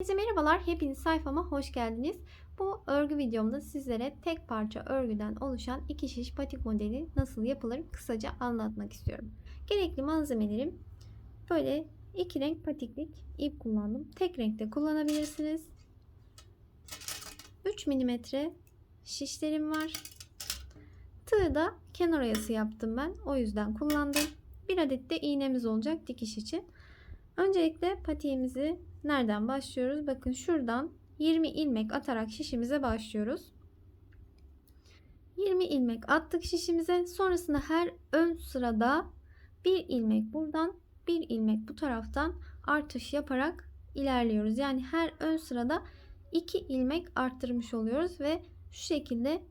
Herkese merhabalar. Hepiniz sayfama hoş geldiniz. Bu örgü videomda sizlere tek parça örgüden oluşan iki şiş patik modeli nasıl yapılır kısaca anlatmak istiyorum. Gerekli malzemelerim böyle iki renk patiklik ip kullandım. Tek renkte kullanabilirsiniz. 3 mm şişlerim var. Tığ da kenar oyası yaptım ben. O yüzden kullandım. Bir adet de iğnemiz olacak dikiş için. Öncelikle patiğimizi nereden başlıyoruz? Bakın şuradan 20 ilmek atarak şişimize başlıyoruz. 20 ilmek attık şişimize. Sonrasında her ön sırada bir ilmek buradan, bir ilmek bu taraftan artış yaparak ilerliyoruz. Yani her ön sırada 2 ilmek arttırmış oluyoruz ve şu şekilde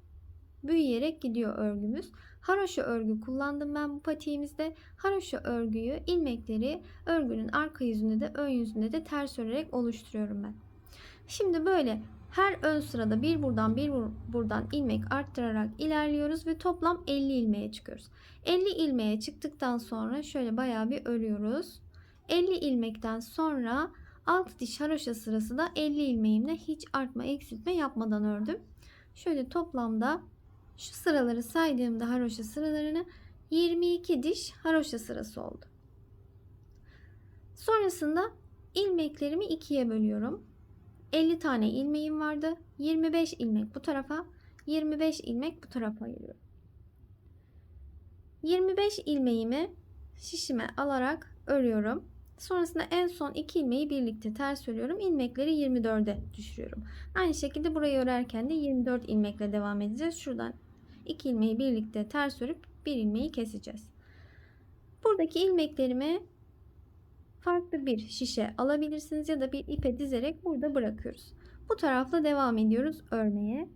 büyüyerek gidiyor örgümüz. Haroşa örgü kullandım ben bu patiğimizde. Haroşa örgüyü ilmekleri örgünün arka yüzünde de ön yüzünde de ters örerek oluşturuyorum ben. Şimdi böyle her ön sırada bir buradan bir buradan ilmek arttırarak ilerliyoruz ve toplam 50 ilmeğe çıkıyoruz. 50 ilmeğe çıktıktan sonra şöyle bayağı bir örüyoruz. 50 ilmekten sonra alt diş haroşa sırası da 50 ilmeğimle hiç artma eksiltme yapmadan ördüm. Şöyle toplamda şu sıraları saydığımda haroşa sıralarını 22 diş haroşa sırası oldu. Sonrasında ilmeklerimi ikiye bölüyorum. 50 tane ilmeğim vardı. 25 ilmek bu tarafa, 25 ilmek bu tarafa ayırıyorum. 25 ilmeğimi şişime alarak örüyorum. Sonrasında en son iki ilmeği birlikte ters örüyorum. İlmekleri 24'e düşürüyorum. Aynı şekilde burayı örerken de 24 ilmekle devam edeceğiz. Şuradan iki ilmeği birlikte ters örüp bir ilmeği keseceğiz. Buradaki ilmeklerimi farklı bir şişe alabilirsiniz ya da bir ipe dizerek burada bırakıyoruz. Bu tarafla devam ediyoruz örmeye.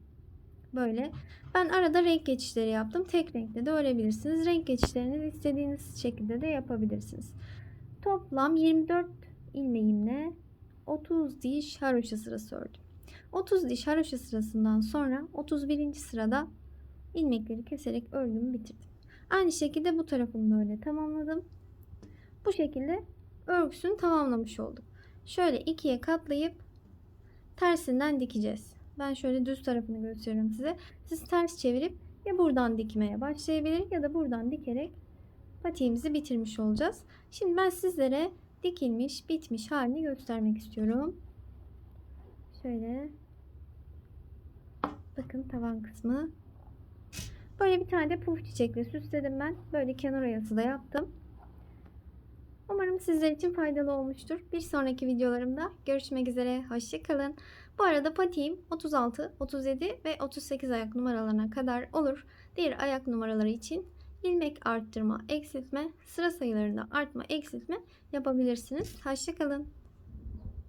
Böyle. Ben arada renk geçişleri yaptım. Tek renkte de örebilirsiniz. Renk geçişlerini istediğiniz şekilde de yapabilirsiniz. Toplam 24 ilmeğimle 30 diş haroşa sırası ördüm. 30 diş haroşa sırasından sonra 31. sırada ilmekleri keserek örgümü bitirdim. Aynı şekilde bu tarafını böyle tamamladım. Bu şekilde örgüsünü tamamlamış olduk. Şöyle ikiye katlayıp tersinden dikeceğiz. Ben şöyle düz tarafını gösteriyorum size. Siz ters çevirip ya buradan dikmeye başlayabilir ya da buradan dikerek patiğimizi bitirmiş olacağız. Şimdi ben sizlere dikilmiş, bitmiş halini göstermek istiyorum. Şöyle bakın tavan kısmı. Böyle bir tane de puf çiçekle süsledim ben. Böyle kenar oyası da yaptım. Umarım sizler için faydalı olmuştur. Bir sonraki videolarımda görüşmek üzere. Hoşçakalın. Bu arada patiğim 36, 37 ve 38 ayak numaralarına kadar olur. Diğer ayak numaraları için ilmek arttırma, eksiltme, sıra sayılarında artma, eksiltme yapabilirsiniz. Hoşçakalın.